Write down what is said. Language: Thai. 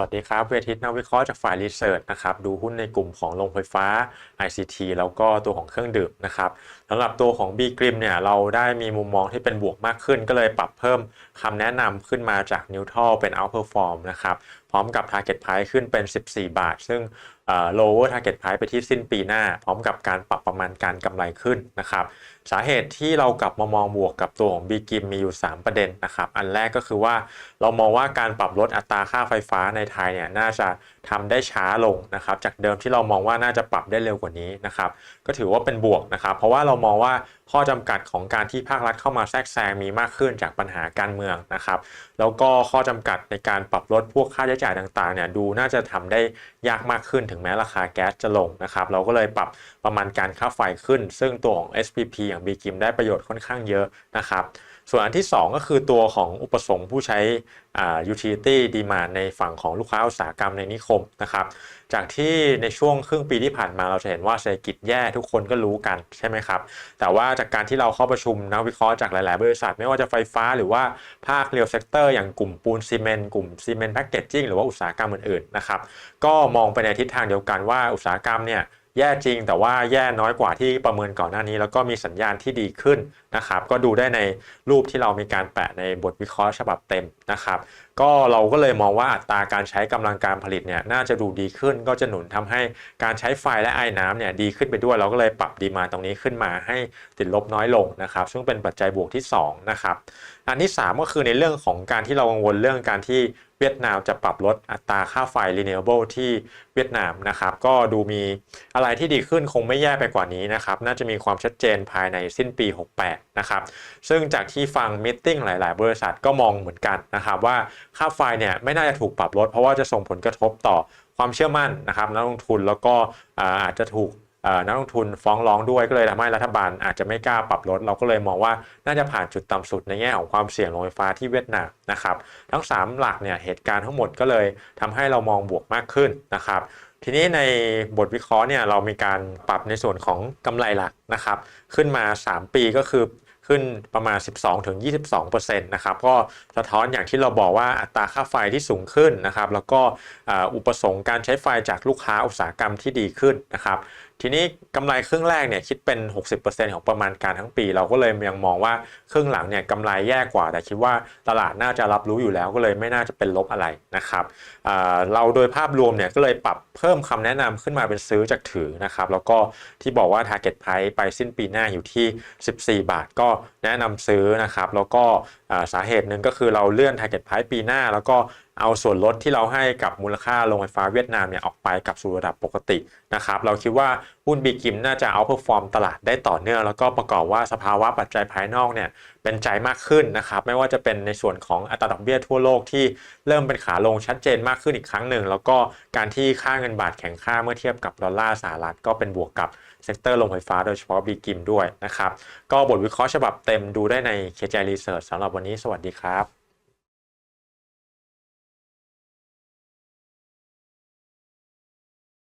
วัสดีครับ เวทิตนักวิเคราะห์จากฝ่ายรีเสิร์ชนะครับ ดูหุ้นในกลุ่มของโรงไฟฟ้า ICT แล้วก็ตัวของเครื่องดื่มนะครับสำหรับตัวของ B กริมเนี่ย เราได้มีมุมมองที่เป็นบวกมากขึ้น ก็เลยปรับเพิ่มคำแนะนำขึ้นมาจากนิวทัลเป็น Outperform นะครับพร้อมกับ Target Price ขึ้นเป็น 14 บาท ซึ่ง lower target price ไปที่สิ้นปีหน้า พร้อมกับการปรับประมาณการกำไรขึ้นนะครับ สาเหตุที่เรากลับมามองบวกกับตัวของ B กริมมีอยู่ 3 ประเด็นนะครับ อันแรกก็คือว่าเรามองว่าการปรับลดอัตราค่าไฟฟ้าในไทยเนี่ยน่าจะทำได้ช้าลงนะครับ จากเดิมที่เรามองว่าน่าจะปรับได้เร็วกว่านี้นะครับ ก็ถือว่าเป็นบวกนะครับ เพราะว่าเรามองว่า ข้อจำกัดของการที่ภาครัฐเข้ามาแทรกแซงมีมากขึ้นจากปัญหาการเมืองนะครับ แล้วก็ข้อจำกัดในการปรับลดพวกค่าใช้จ่ายต่างๆเนี่ยดูน่าจะทำได้ยากมากขึ้นถึงแม้ราคาแก๊สจะลงนะครับ เราก็เลยปรับประมาณการค่าไฟขึ้น ซึ่งตัวของ SPP อย่างบีกิมได้ประโยชน์ค่อนข้างเยอะนะครับ ส่วนอันที่ 2 ก็คือตัวของอุปสงค์ผู้ใช้ utility demand ในฝั่งของลูกค้าอุตสาหกรรมในนิคมนะครับ จากที่ในช่วงครึ่งปีที่ผ่านมาเราจะเห็นว่าเศรษฐกิจแย่ทุกคนก็รู้กันใช่ไหมครับ แต่ว่าจากการที่เราเข้าประชุมนักวิเคราะห์จากหลาย ๆ บริษัท ไม่ว่าจะไฟฟ้าหรือว่าภาคเรียลเซกเตอร์อย่างกลุ่มปูนซีเมนต์กลุ่มซีเมนต์แพคเกจจิ้งหรือว่าอุตสาหกรรมอื่น ๆ นะครับ ก็มองไปในทิศทางเดียวกันว่าอุตสาหกรรมเนี่ยแย่จริงแต่ว่าแย่น้อยกว่าที่ประเมินก่อนหน้านี้ แล้วก็มีสัญญาณที่ดีขึ้นนะครับก็ดูได้ในรูปที่เรามีการแปะในบทวิเคราะห์ฉบับเต็มนะครับก็เราก็เลยมองว่าอัตราการใช้กำลังการผลิตเนี่ยน่าจะดูดีขึ้น ก็จะหนุนทำให้การใช้ไฟและไอ้น้ำเนี่ยดีขึ้นไปด้วย เราก็เลยปรับดีมาตรงนี้ขึ้นมาให้ติดลบน้อยลงนะครับซึ่งเป็นปัจจัยบวกที่2นะครับอันที่ 3 ก็คือในเรื่องของการที่เรากังวลเรื่องการที่เวียดนามจะปรับลดอัตราค่าไฟ renewable ที่เวียดนามนะครับ ก็ดูมีอะไรที่ดีขึ้นคงไม่แย่ไปกว่านี้นะครับ น่าจะมีความชัดเจนภายในสิ้นปี 68นะครับ ซึ่งจากที่ฟังมิ팅หลาย ๆ บริษัทก็มองเหมือนกันนะครับว่าค่าไฟเนี่ยไม่น่าจะถูกปรับลดเพราะว่าจะส่งผลกระทบต่อความเชื่อมั่นนะครับนักลงทุนแล้วก็อาจจะถูกนักลงทุนฟ้องร้องด้วยก็เลยทำให้รัฐบาลอาจจะไม่กล้าปรับลด เราก็เลยมองว่าน่าจะผ่านจุดต่ำสุดในแง่ของความเสี่ยงโรงไฟฟ้าที่เวียดนามนะครับ ทั้ง 3 หลักเนี่ยเหตุการณ์ทั้งหมดก็เลยทำให้เรามองบวกมากขึ้นนะครับ ทีนี้ในบทวิเคราะห์เนี่ยเรามีการปรับในส่วนของกำไรหลักนะครับ ขึ้นมา 3 ปีก็คือ ขึ้นประมาณ 12-22%นะครับก็สะท้อนอย่างที่เราบอกว่าอัตราค่าไฟที่สูงขึ้นนะครับแล้วก็อุปสงค์การใช้ไฟจากลูกค้าอุตสาหกรรมที่ดีขึ้นนะครับทีนี้กำไรครึ่งแรกเนี่ยคิดเป็น 60%ของประมาณการทั้งปี เราก็เลยยังมองว่าครึ่งหลังเนี่ยกำไรแย่กว่า แต่คิดว่าตลาดน่าจะรับรู้อยู่แล้วก็เลยไม่น่าจะเป็นลบอะไรนะครับเราโดยภาพรวมเนี่ยก็เลยปรับเพิ่มคำแนะนำขึ้นมาเป็นซื้อจากถือนะครับแล้วก็ที่บอกว่า target price ไปสิ้นปีหน้าอยู่ที่ 14 บาทก็แนะนำซื้อนะครับ แล้วก็สาเหตุหนึ่งก็คือเราเลื่อน target price ปีหน้า แล้วก็ เอาส่วนลดที่เราให้กับมูลค่าโรงไฟฟ้าเวียดนามเนี่ยออกไปกับสู่ระดับปกตินะครับเราคิดว่าหุ้นบีกิมน่าจะเอาเพอร์ฟอร์มตลาดได้ต่อเนื่อง แล้วก็ประกอบว่าสภาวะปัจจัยภายนอกเนี่ยเป็นใจมากขึ้นนะครับไม่ว่าจะเป็นในส่วนของอัตราดอกเบี้ยทั่วโลกที่เริ่มเป็นขาลงชัดเจนมากขึ้นอีกครั้งหนึ่ง แล้วก็การที่ค่าเงินบาทแข็งค่าเมื่อเทียบกับดอลลาร์สหรัฐก็เป็นบวกกับเซกเตอร์โรงไฟฟ้าโดยเฉพาะบีกิมด้วยนะครับก็บทวิเคราะห์ฉบับเต็มดูได้ใน KJ Research สำหรับวันนี้สวัสดีครับ